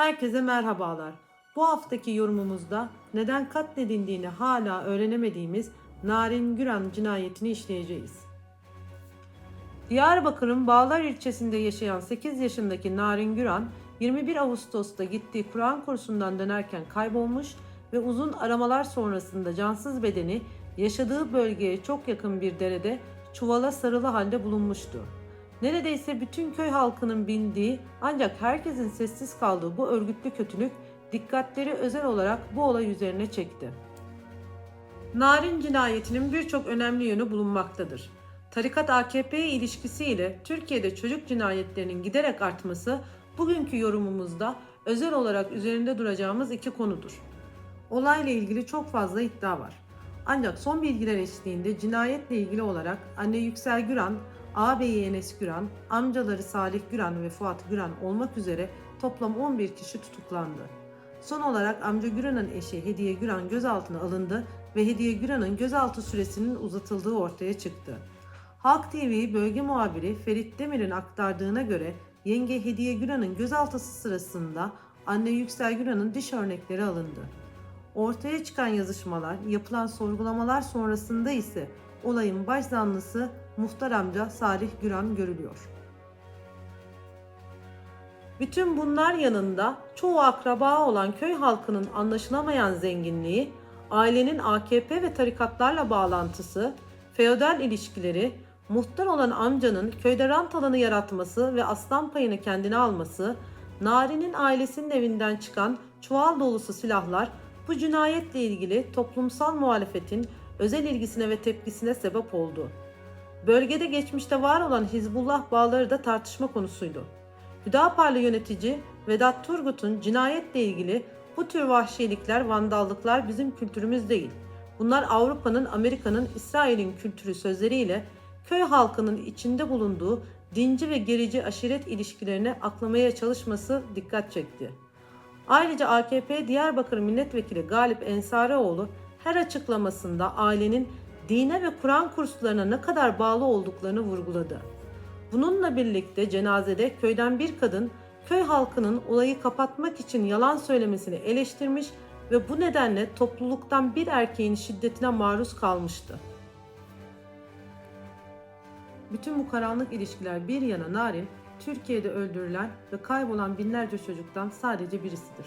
Herkese merhabalar. Bu haftaki yorumumuzda neden katledildiğini hala öğrenemediğimiz Narin Güran cinayetini işleyeceğiz. Diyarbakır'ın Bağlar ilçesinde yaşayan 8 yaşındaki Narin Güran, 21 Ağustos'ta gittiği Kur'an kursundan dönerken kaybolmuş ve uzun aramalar sonrasında cansız bedeni yaşadığı bölgeye çok yakın bir derede çuvala sarılı halde bulunmuştu. Neredeyse bütün köy halkının bildiği ancak herkesin sessiz kaldığı bu örgütlü kötülük dikkatleri özel olarak bu olay üzerine çekti. Narin cinayetinin birçok önemli yönü bulunmaktadır. Tarikat AKP ilişkisiyle Türkiye'de çocuk cinayetlerinin giderek artması bugünkü yorumumuzda özel olarak üzerinde duracağımız iki konudur. Olayla ilgili çok fazla iddia var. Ancak son bilgiler eşliğinde cinayetle ilgili olarak anne Yüksel Güran, ağabeyi Enes Güran, amcaları Salih Güran ve Fuat Güran olmak üzere toplam 11 kişi tutuklandı. Son olarak amca Güran'ın eşi Hediye Güran gözaltına alındı ve Hediye Güran'ın gözaltı süresinin uzatıldığı ortaya çıktı. Halk TV bölge muhabiri Ferit Demir'in aktardığına göre yenge Hediye Güran'ın gözaltısı sırasında anne Yüksel Güran'ın diş örnekleri alındı. Ortaya çıkan yazışmalar, yapılan sorgulamalar sonrasında ise olayın baş muhtar amca Salih Güran görülüyor. Bütün bunlar yanında çoğu akraba olan köy halkının anlaşılamayan zenginliği, ailenin AKP ve tarikatlarla bağlantısı, feodal ilişkileri, muhtar olan amcanın köyde rant alanı yaratması ve aslan payını kendine alması, Nari'nin ailesinin evinden çıkan çuval dolusu silahlar bu cinayetle ilgili toplumsal muhalefetin özel ilgisine ve tepkisine sebep oldu. Bölgede geçmişte var olan Hizbullah bağları da tartışma konusuydu. Hüdaparlı yönetici Vedat Turgut'un cinayetle ilgili bu tür vahşilikler, vandallıklar bizim kültürümüz değil. Bunlar Avrupa'nın, Amerika'nın, İsrail'in kültürü sözleriyle köy halkının içinde bulunduğu dinci ve gerici aşiret ilişkilerini aklamaya çalışması dikkat çekti. Ayrıca AKP Diyarbakır Milletvekili Galip Ensarioğlu her açıklamasında ailenin dine ve Kur'an kurslarına ne kadar bağlı olduklarını vurguladı. Bununla birlikte cenazede köyden bir kadın köy halkının olayı kapatmak için yalan söylemesini eleştirmiş ve bu nedenle topluluktan bir erkeğin şiddetine maruz kalmıştı. Bütün bu karanlık ilişkiler bir yana Narin, Türkiye'de öldürülen ve kaybolan binlerce çocuktan sadece birisidir.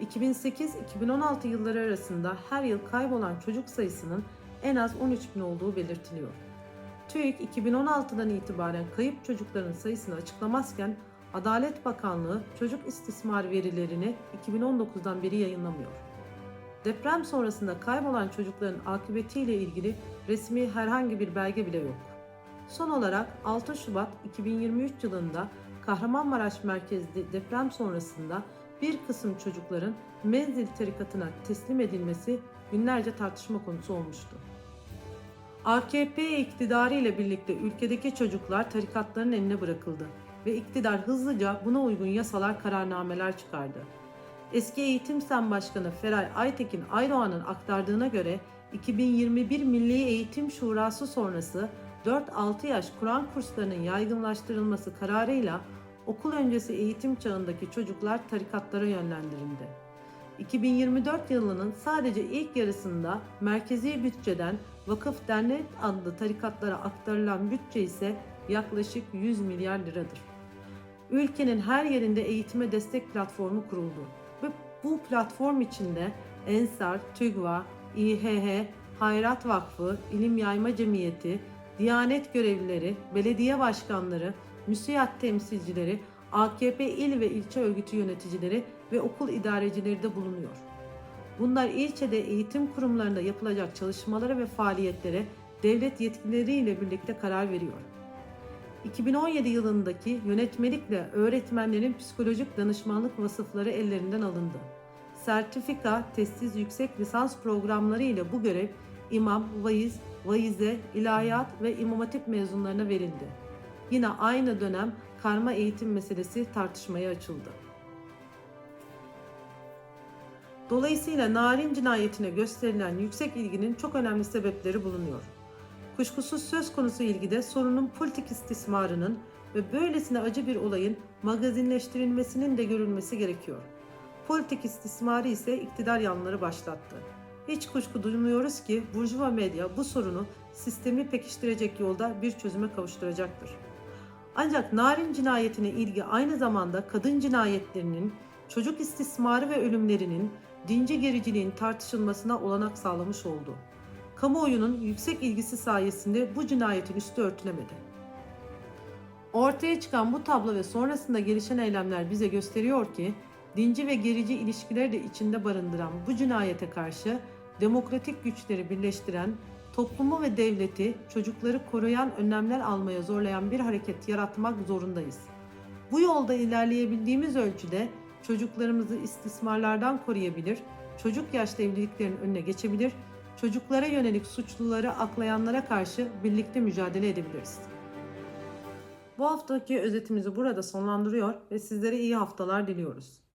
2008-2016 yılları arasında her yıl kaybolan çocuk sayısının en az 13 bin olduğu belirtiliyor. TÜİK 2016'dan itibaren kayıp çocukların sayısını açıklamazken Adalet Bakanlığı çocuk istismar verilerini 2019'dan beri yayınlamıyor. Deprem sonrasında kaybolan çocukların akıbetiyle ilgili resmi herhangi bir belge bile yok. Son olarak 6 Şubat 2023 yılında Kahramanmaraş merkezli deprem sonrasında bir kısım çocukların menzil tarikatına teslim edilmesi günlerce tartışma konusu olmuştu. AKP iktidarı ile birlikte ülkedeki çocuklar tarikatların eline bırakıldı ve iktidar hızlıca buna uygun yasalar, kararnameler çıkardı. Eski Eğitim Sen Başkanı Feray Aytekin Aydoğan'ın aktardığına göre 2021 Milli Eğitim Şurası sonrası 4-6 yaş Kur'an kurslarının yaygınlaştırılması kararıyla okul öncesi eğitim çağındaki çocuklar tarikatlara yönlendirildi. 2024 yılının sadece ilk yarısında merkezi bütçeden vakıf dernek adlı tarikatlara aktarılan bütçe ise yaklaşık 100 milyar liradır. Ülkenin her yerinde eğitime destek platformu kuruldu ve bu platform içinde Ensar, TÜGVA, İHH, Hayrat Vakfı, İlim Yayma Cemiyeti, Diyanet görevlileri, belediye başkanları, müsiyat temsilcileri, AKP il ve ilçe örgütü yöneticileri ve okul idarecileri de bulunuyor. Bunlar ilçede eğitim kurumlarında yapılacak çalışmalara ve faaliyetlere devlet yetkilileriyle birlikte karar veriyor. 2017 yılındaki yönetmelikle öğretmenlerin psikolojik danışmanlık vasıfları ellerinden alındı. Sertifika, testsiz yüksek lisans programları ile bu görev imam, vaiz, vaize, ilahiyat ve imam hatip mezunlarına verildi. Yine aynı dönem karma eğitim meselesi tartışmaya açıldı. Dolayısıyla Narin cinayetine gösterilen yüksek ilginin çok önemli sebepleri bulunuyor. Kuşkusuz söz konusu ilgide sorunun politik istismarının, ve böylesine acı bir olayın magazinleştirilmesinin de görülmesi gerekiyor. Politik istismarı ise iktidar yanları başlattı. Hiç kuşku duymuyoruz ki Burjuva medya bu sorunu sistemi pekiştirecek yolda bir çözüme kavuşturacaktır. Ancak Narin cinayetine ilgi aynı zamanda kadın cinayetlerinin, çocuk istismarı ve ölümlerinin, dinci gericiliğin tartışılmasına olanak sağlamış oldu. Kamuoyunun yüksek ilgisi sayesinde bu cinayetin üstü örtülemedi. Ortaya çıkan bu tablo ve sonrasında gelişen eylemler bize gösteriyor ki, dinci ve gerici ilişkileri de içinde barındıran bu cinayete karşı demokratik güçleri birleştiren, toplumu ve devleti çocukları koruyan önlemler almaya zorlayan bir hareket yaratmak zorundayız. Bu yolda ilerleyebildiğimiz ölçüde çocuklarımızı istismarlardan koruyabilir, çocuk yaşta evliliklerin önüne geçebilir, çocuklara yönelik suçluları aklayanlara karşı birlikte mücadele edebiliriz. Bu haftaki özetimizi burada sonlandırıyor ve sizlere iyi haftalar diliyoruz.